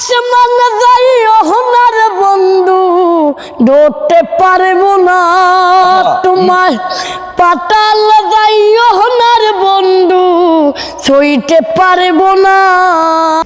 আসমান যাই বন্ধু, ডোটে পারব না। তোমার পাতাল যাই ওহনার বন্ধু, সইতে পারব না।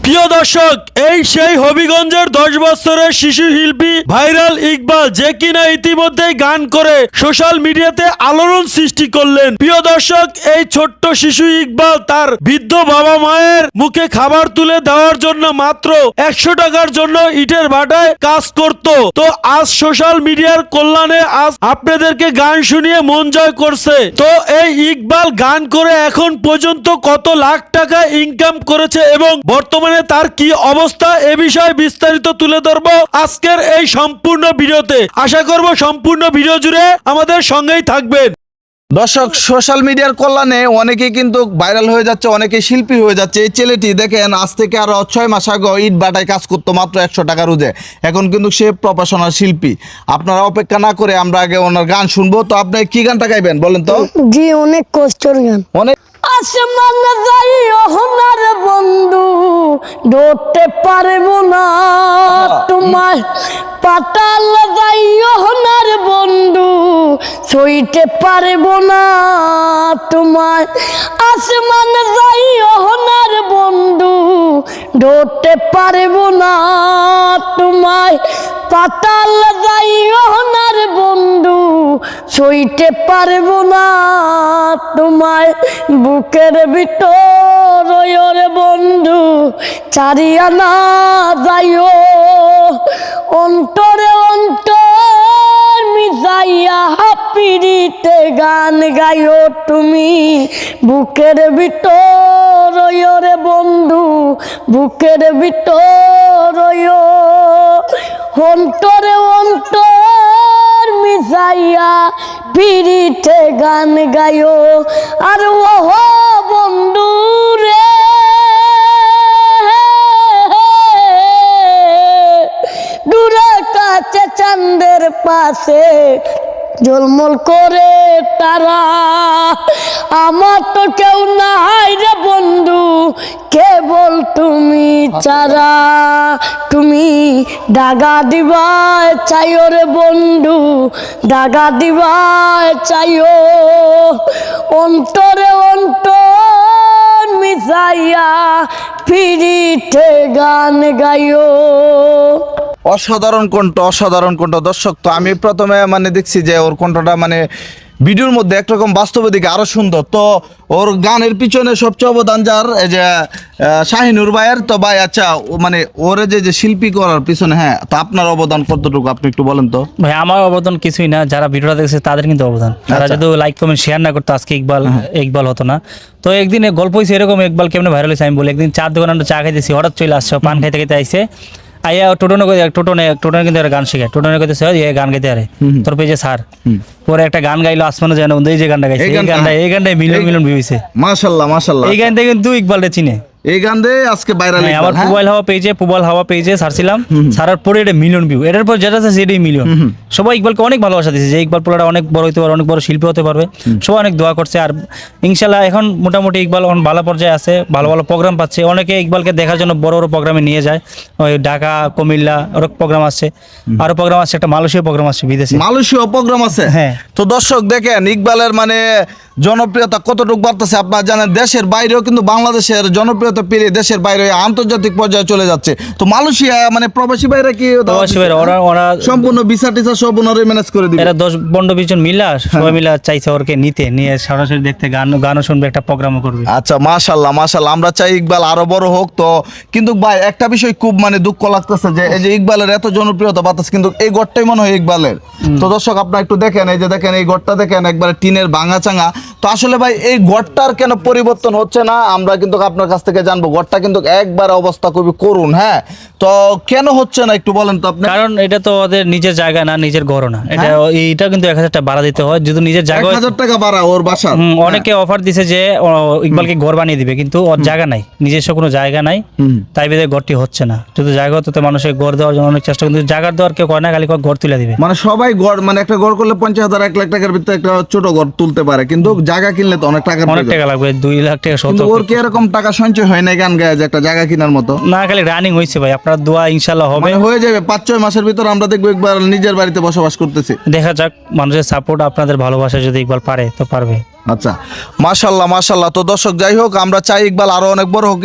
প্রিয় দর্শক, এই সেই হবিগঞ্জের দশ বছরের শিশু শিল্পী ভাইরাল ইকবাল, যে কিনা ইতিমধ্যে গান করে সোশ্যাল মিডিয়াতে আলোড়ন সৃষ্টি করলেন। প্রিয় দর্শক, এই ছোট্ট শিশু ইকবাল তার বৃদ্ধ বাবা মায়ের মুখে খাবার তুলে দেওয়ার জন্য মাত্র একশো টাকার জন্য ইটের ভাটায় কাজ করত। তো আজ সোশ্যাল মিডিয়ার কল্যাণে আজ আপনাদেরকে গান শুনিয়ে মন জয় করছে। তো এই ইকবাল গান করে এখন পর্যন্ত কত লাখ টাকা ইনকাম করেছে এবং বর্তমানে তার কি অবস্থা এ বিষয়ে বিস্তারিত তুলে ধরবো আজকের এই সম্পূর্ণ ভিডিওতে। আশা করব সম্পূর্ণ ভিডিও জুড়ে আমাদের সঙ্গেই থাকবেন। দর্শক সোশ্যাল মিডিয়ার কল্যাণে অনেকেই কিন্তু ভাইরাল হয়ে যাচ্ছে অনেকে শিল্পী হয়ে যাচ্ছে। এই ছেলেটি দেখেন আজ থেকে আরও ছয় মাস আগে ইট বাটায় কাজ করতো মাত্র একশো টাকা রোজে। এখন কিন্তু সে প্রফেশনাল শিল্পী। আপনারা অপেক্ষা না করে আমরা আগে ওনার গান শুনব। তো আপনি কি গানটা গাইবেন বলেন তো? জি অনেক কষ্টর গান। অনেক আসমান যাই ওহনার বন্ধু ধরতে পারব না। তোমার পাতাল সইতে পারব না তোমায়। আসমান যাই ওহনার বন্ধু, ধরতে পারব না তোমায়। পাতাল যাই ওহনার বন্ধু, সইতে পারব না তোমায়। বুকের ভিতর ওরে বন্ধু চারিয়া না যাইও। অন্তর পিড়িতে গান গাইও তুমি। বুকের ভিতর রে বন্ধু, বুকের ভিতর অন্তরে অন্তর মিশাইয়া পিড়িতে গান গায়ো আর ওহ বন্ধু রে দূরে কাছে চাঁদের পাশে ঝলমল করে তারা। আমার তো কেউ নাই রে বন্ধু, কেবল তুমি চারা। তুমি ডাগা দিবায় চাইও রে বন্ধু, ডাগা দিবায় চাইও। অন্তরে অন্তর মিশাইয়া ফিরিতে গান গাইও। অসাধারণ কণ্ঠ অসাধারণ কণ্ঠ। দর্শক তো আমি প্রথমে মানে দেখছি যে ওর কণ্ঠটা মানে ভিডিওর মধ্যে একরকম বাস্তবের দিকে আরও সুন্দর। তো ওর গানের পিছনে সবচেয়ে অবদান যার এই যে শাহিনুর ভাইয়ের। তো ভাই আচ্ছা মানে ওরে যে যে শিল্পী করার পিছনে হ্যাঁ তো আপনার অবদান কতটুকু? আপনি একটু বলেন তো। ভাই আমার অবদান কিছুই না। যারা ভিডিওটা দেখছে তাদের কিন্তু অবদান। তারা আচ্ছা। যদি লাইক কমেন্ট শেয়ার না করতো আজকে ইকবাল ইকবাল হতো না। তো একদিন এক গল্প হয়েছে এরকম ইকবাল কেমনে ভাইরাল হয়েছে আমি বলি। একদিন চার দোকান চা খাইতেছি হঠাৎ চলে আসছে পান খাইতে খাইতে আইসে আইয়া টোটনে টোটনে টোটনে কিন্তু একটা গান শিখে টোটনে কইতে "ওই, এই গান গাইতে আরে তোর পেজে স্যার পরে একটা গান গাইলো আসমানে যেন এই যে গানটা গাইছে এই গানটা- এই গানটা মিলিয়ন এই- মিলিয়ন ভিউ হয়েছে মাশাল্লাহ মাশাল্লাহ। এই গানটা কিন্তু ইকবালটা চিনে। এই গান দিয়ে আজকে ভাইরাল হ্যাঁ, আমার মোবাইল হাওয়া পেজে মোবাইল হাওয়া পেজে সারছিলাম। সারার পরে এটা মিলিয়ন ভিউ এটার পর যেটা আছে সেটাই মিলিয়ন। সবাই ইকবালকে অনেক ভালোবাসা দিয়েছে যে ইকবাল পোলাটা অনেক বড় হতে পারে অনেক বড় শিল্পী হতে পারবে। সবাই অনেক দোয়া করছে। আর ইনশাল্লাহ এখন মোটামুটি ইকবাল এখন ভালো পর্যায়ে আছে ভালো ভালো প্রোগ্রাম পাচ্ছে। অনেকে ইকবালকে দেখার জন্য বড় বড় প্রোগ্রামে নিয়ে যায়। ওই ঢাকা কুমিল্লা অনেক প্রোগ্রাম আসছে আরও প্রোগ্রাম আসছে একটা মালয়েশিয়া প্রোগ্রাম আসছে বিদেশে। মালয়েশীয় প্রোগ্রাম আছে? হ্যাঁ। তো দর্শক দেখেন ইকবালের মানে জনপ্রিয়তা কতটুকু বাড়তেছে আপনারা জানেন দেশের বাইরেও কিন্তু বাংলাদেশের জনপ্রিয়তা পেরিয়ে দেশের বাইরে আন্তর্জাতিক পর্যায়ে চলে যাচ্ছে। তো মালয়েশিয়া মানে প্রবাসী বাইরে কি প্রবাসী ভাইরা, ওরা ওরা সম্পূর্ণ ভিসা টিসা সব ওনারা ম্যানেজ করে দিবে। এরা দশ পনেরো বিশ জন মিলা সবাই মিলা চাইছে ওরকে নিতে নিয়ে সরাসরি দেখতে গান গানও শুনবে একটা প্রোগ্রামও করবে। আচ্ছা মাশাল্লাহ মাশাল্লাহ আমরা চাই ইকবাল আরও বড় হোক। তো কিন্তু ভাই একটা বিষয় খুব মানে দুঃখ লাগতেছে যে এই যে ইকবালের এত জনপ্রিয়তা বাতাস কিন্তু এই গড়টাই মনে হয় ইকবালের। তো দর্শক আপনারা একটু দেখেন এই যে দেখেন এই গড়টা দেখেন একবারে টিনের ভাঙা চাঙা। তো আসলে ভাই এই গড়টার কেন পরিবর্তন হচ্ছে না? আমরা কিন্তু আপনার কাছ থেকে জানব। গড়টা কিন্তু একবার অবস্থা খুবই করুন হ্যাঁ? তো কেন হচ্ছে না একটু বলেন তো আপনি? কারণ এটা তো ওদের নিজের জায়গা না নিজের ঘর না। এটা এইটা কিন্তু এক হাজার টাকা ভাড়া দিতে হয়। যদি নিজের জায়গা হয়- হাজার টাকা বাড়া ওর বাসা অনেকে অফার দিছে যে ইকবালকে ঘর বানিয়ে দিবে কিন্তু ওর জায়গা নাই। নিজস্ব কোনো জায়গা নাই। তাই বেঁধে ঘরটি হচ্ছে না। যদি জায়গা হতো তো মানুষের ঘর দেওয়ার জন্য অনেক চেষ্টা কিন্তু জায়গা দেওয়ার কেউ করে না খালি কয় ঘর তুলে দিবে। মানে সবাই গড় মানে একটা গড় করলে পঞ্চাশ হাজার এক লাখ টাকার ভিতরে একটা ছোট ঘর তুলতে পারে। কিন্তু জায়গা কিনলে তো অনেক টাকা অনেক টাকা লাগবে দুই লাখ টাকা কিন্তু ওর কি এরকম টাকা সঞ্চয় হয় না গান গায়ে যে একটা জায়গা কেনার মতো? না খালি রানিং হয়েছে ভাই আপনার দোয়া ইনশাল্লাহ হবে। মানে হয়ে যাবে পাঁচ ছয় মাসের ভিতর আমরা দেখব একবার নিজের বাড়িতে বসবাস করতেছি। দেখা যাক মানুষের সাপোর্ট আপনাদের ভালোবাসা যদি একবার পারে তো পারবে। আচ্ছা মাশাল্লাহ মাশাল্লাহ তো দর্শক যাই হোক আমরা চাই ইকবাল আরও অনেক বড় হোক।